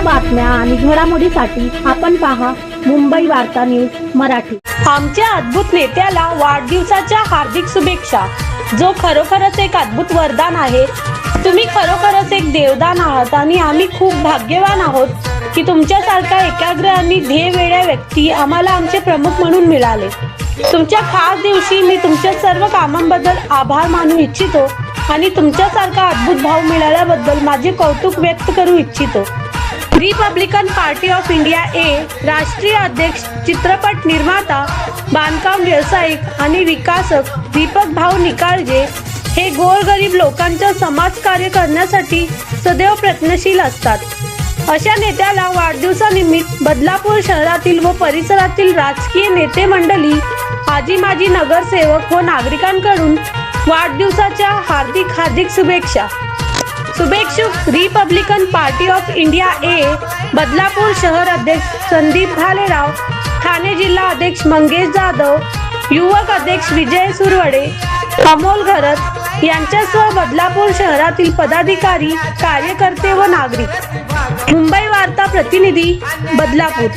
बातम्या आणि घडामोडीसाठी आपण पहा मुंबई वार्ता न्यूज मराठी. आमच्या अद्भुत नेत्याला वाढदिवसाच्या हार्दिक शुभेच्छा. जो खरोखरच एक अद्भुत वरदान आहे. तुम्ही खरोखरच एक देवदान आहात आणि आम्ही खूप भाग्यवान आहोत की तुमच्यासारखा एकाग्र आणि ध्येयवेड्या व्यक्ती आम्हाला आमचे प्रमुख म्हणून मिळाले. तुमच्या खास दिवशी मी तुमच्या सर्व कामांबद्दल आभार मानू इच्छितो आणि तुमच्यासारखा अद्भुत भाव मिळाल्याबद्दल माझे कौतुक व्यक्त करू इच्छितो. Republican Party of India A राष्ट्रीय अध्यक्ष चित्रपट निर्माता बांधकाम व्यावसायिक आणि विकासक दीपक भाऊ निकाळजे हे गोरगरीब लोकांच्या समाजकार्य करण्यासाठी सदैव प्रयत्नशील असतात. अशा नेत्याला वाढदिवसानिमित्त बदलापूर शहरातील व परिसरातील राजकीय नेते मंडळी आजी माजी नगरसेवक व नागरिकांकडून वाढदिवसाच्या हार्दिक हार्दिक शुभेच्छा. शुभेच्छुक Republican Party of India A Badlapur शहर अध्यक्ष संदीप भालेराव ठाणे जिल्हा अध्यक्ष मंगेश जाधव युवक अध्यक्ष विजय सुरवडे अमोल घरत यांच्यासह बदलापूर शहरातील पदाधिकारी कार्यकर्ते व नागरिक. मुंबई वार्ता प्रतिनिधी बदलापूर.